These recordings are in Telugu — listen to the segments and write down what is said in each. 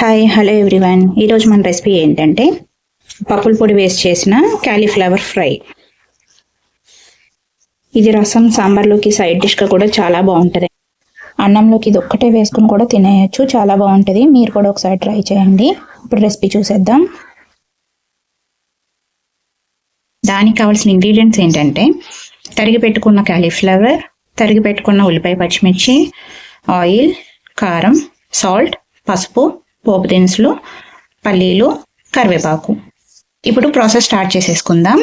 హాయ్ హలో ఎవ్రీవన్ ఈరోజు మన రెసిపీ ఏంటంటే పప్పుల పొడి వేస్ట్ చేసిన క్యాలీఫ్లవర్ ఫ్రై ఇది రసం సాంబార్లోకి సైడ్ డిష్గా కూడా చాలా బాగుంటుంది. అన్నంలోకి ఇది ఒక్కటే వేసుకుని కూడా తినేయచ్చు. చాలా బాగుంటుంది. మీరు కూడా ఒకసారి ట్రై చేయండి. ఇప్పుడు రెసిపీ చూసేద్దాం. దానికి కావాల్సిన ఇంగ్రీడియంట్స్ ఏంటంటే తరిగి పెట్టుకున్న క్యాలీఫ్లవర్ తరిగి పెట్టుకున్న ఉల్లిపాయ పచ్చిమిర్చి ఆయిల్ కారం సాల్ట్ పసుపు పోపు దినుసులు పల్లీలు కరివేపాకు. ఇప్పుడు ప్రాసెస్ స్టార్ట్ చేసేసుకుందాం.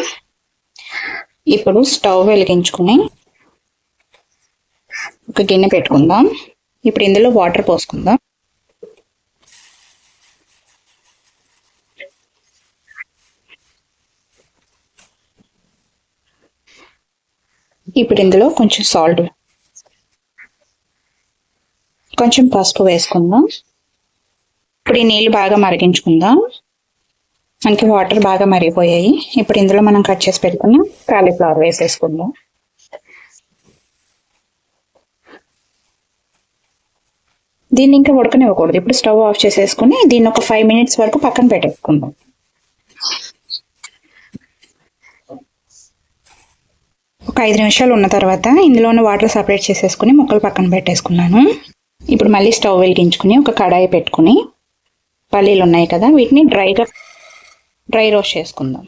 ఇప్పుడు స్టవ్ వెలిగించుకుని ఒక గిన్నె పెట్టుకుందాం. ఇప్పుడు ఇందులో వాటర్ పోసుకుందాం. ఇప్పుడు ఇందులో కొంచెం సాల్ట్ కొంచెం పసుపు వేసుకుందాం. ఇప్పుడు ఈ నీళ్ళు బాగా మరిగించుకుందాం. మనకి వాటర్ బాగా మరిగిపోయాయి. ఇప్పుడు ఇందులో మనం కట్ చేసి పెట్టుకున్న కాలీఫ్లవర్ వేసేసుకుందాం. దీన్ని ఇంకా ఉడకనివ్వకూడదు. ఇప్పుడు స్టవ్ ఆఫ్ చేసేసుకుని దీన్ని ఒక ఫైవ్ మినిట్స్ వరకు పక్కన పెట్టేసుకుందాం ఒక ఐదు నిమిషాలు ఉన్న తర్వాత ఇందులోనే వాటర్ సపరేట్ చేసేసుకుని ముక్కలు పక్కన పెట్టేసుకున్నాను. ఇప్పుడు మళ్ళీ స్టవ్ వెలిగించుకుని ఒక కడాయి పెట్టుకుని పల్లీలు ఉన్నాయి కదా వీటిని డ్రైగా డ్రై రోస్ట్ చేసుకుందాం.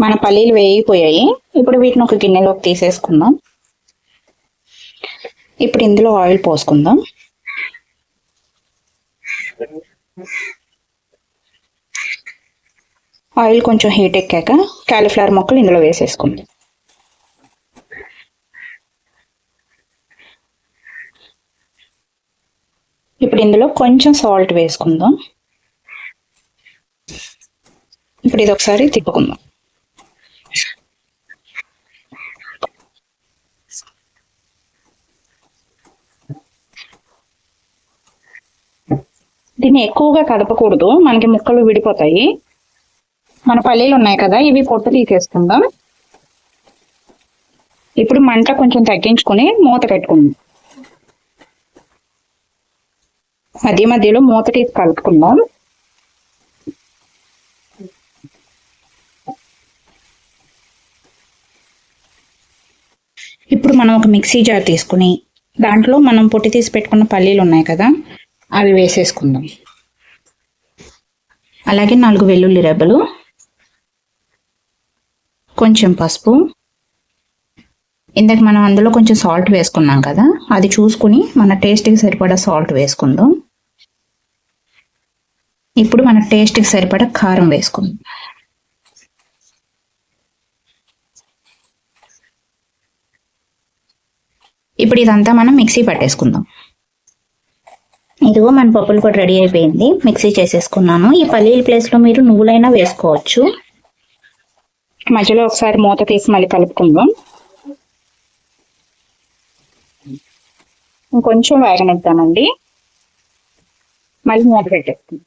మన పల్లీలు వేగిపోయాయి. ఇప్పుడు వీటిని ఒక గిన్నెలోకి తీసేసుకుందాం. ఇప్పుడు ఇందులో ఆయిల్ పోసుకుందాం. ఆయిల్ కొంచెం హీట్ ఎక్కాక కాలీఫ్లవర్ మొక్కలు ఇందులో వేసేసుకుందాం. ఇప్పుడు ఇందులో కొంచెం సాల్ట్ వేసుకుందాం. ఇప్పుడు ఇది ఒకసారి తిప్పుకుందాం. దీన్ని ఎక్కువగా కదపకూడదు. మనకి ముక్కలు విడిపోతాయి. మన పల్లీలు ఉన్నాయి కదా ఇవి పొట్టు తీసేసుకుందాం. ఇప్పుడు మంట కొంచెం తగ్గించుకొని మూత పెట్టుకుందాం. మధ్య మధ్యలో మూత తీసి కలుపుకుందాం. ఇప్పుడు మనం ఒక మిక్సీ జార్ తీసుకుని దాంట్లో మనం పొట్టి తీసి పెట్టుకున్న పల్లీలు ఉన్నాయి కదా అవి వేసేసుకుందాం. అలాగే నాలుగు వెల్లుల్లి రెబ్బలు కొంచెం పసుపు. ఇందాక మనం అందులో కొంచెం సాల్ట్ వేసుకున్నాం కదా అది చూసుకుని మన టేస్ట్కి సరిపడా సాల్ట్ వేసుకుందాం. ఇప్పుడు మన టేస్ట్కి సరిపడా కారం వేసుకుందాం. ఇప్పుడు ఇదంతా మనం మిక్సీ పట్టేసుకుందాం. ఇదిగో మన పప్పులు కూడా రెడీ అయిపోయింది. మిక్సీ చేసేసుకున్నాను. ఈ పల్లీల ప్లేస్లో మీరు నువ్వులైనా వేసుకోవచ్చు. మధ్యలో ఒకసారి మూత తీసి మళ్ళీ కలుపుకుందాం. ఇంకొంచెం వేగనిద్దామండి. మళ్ళీ మూత పెట్టేస్తాం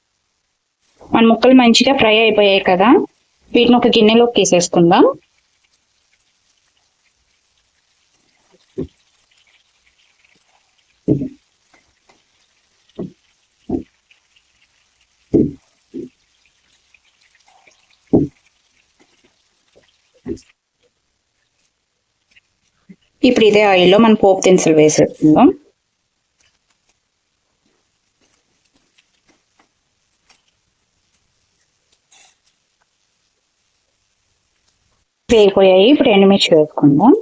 మన ముక్కలు మంచిగా ఫ్రై అయిపోయాయి కదా. వీటిని ఒక గిన్నెలోకి తీసేసుకుందాం. ఇప్పుడు ఇదే ఆయిల్లో మనం పోపు దినుసులు వేసేసుకుందాం. వేగిపోయాయి ఇప్పుడు ఎండుమిర్చి వేసుకుందాం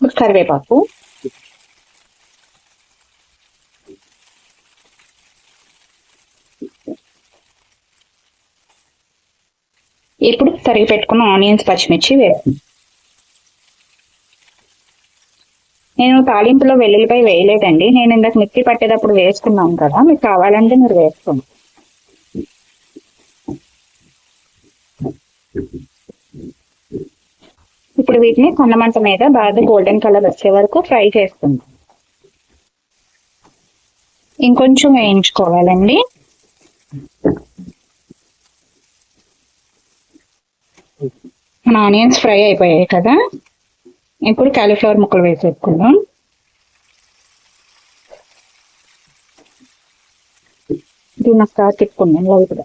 ఇప్పుడు కరివేపాకు. ఇప్పుడు తరిగి పెట్టుకున్న ఆనియన్స్ పచ్చిమిర్చి వేసుకుందాం. నేను తాలింపులో వెల్లుల్లిపై వేయలేదండి. నేను ఇందాక మిక్సీ పట్టేటప్పుడు వేసుకున్నాను కదా. మీకు కావాలంటే మీరు వేసుకోండి. ఇప్పుడు వీటిని కొన్నమంట మీద బాగా గోల్డెన్ కలర్ వచ్చే వరకు ఫ్రై చేసుకుందాం ఇంకొంచెం వేయించుకోవాలండి. మన ఆనియన్స్ ఫ్రై అయిపోయాయి కదా. ఇప్పుడు కాలీఫ్లవర్ ముక్కలు వేసేసుకుందాం. దీన్ని ఒకసారి తిప్పుకుందాం లైట్గా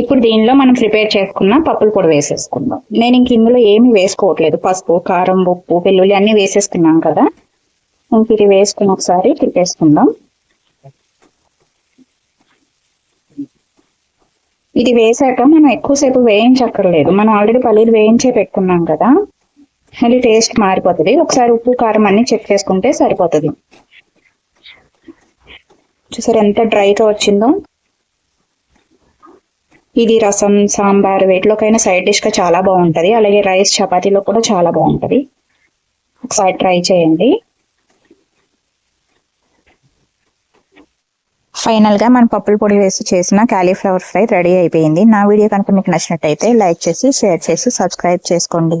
ఇప్పుడు దీనిలో మనం ప్రిపేర్ చేసుకున్న పప్పుల పొడి వేసేసుకుందాం. నేను ఇంక ఇందులో ఏమీ వేసుకోవట్లేదు. పసుపు కారం ఉప్పు వెల్లుల్లి అన్నీ వేసేసుకున్నాం కదా. ఇంక ఇది వేసుకుని ఒకసారి తిప్పేసుకుందాం. ఇది వేసాక మనం ఎక్కువసేపు వేయించక్కర్లేదు. మనం ఆల్రెడీ పల్లీలు వేయించే పెట్టుకున్నాం కదా. మళ్ళీ టేస్ట్ మారిపోతుంది. ఒకసారి ఉప్పు కారం అన్ని చెక్ చేసుకుంటే సరిపోతుంది. చూసారు ఎంత డ్రైగా వచ్చిందో? ఇది రసం సాంబార్ వేటిలోకైనా సైడ్ డిష్గా చాలా బాగుంటుంది. అలాగే రైస్ చపాతీలో కూడా చాలా బాగుంటుంది. ఒకసారి ట్రై చేయండి. ఫైనల్గా మన పప్పుల పొడి వేసి చేసిన క్యాలీఫ్లవర్ ఫ్రై రెడీ అయిపోయింది. నా వీడియో కనుక మీకు నచ్చినట్టయితే లైక్ చేసి షేర్ చేసి సబ్స్క్రైబ్ చేసుకోండి.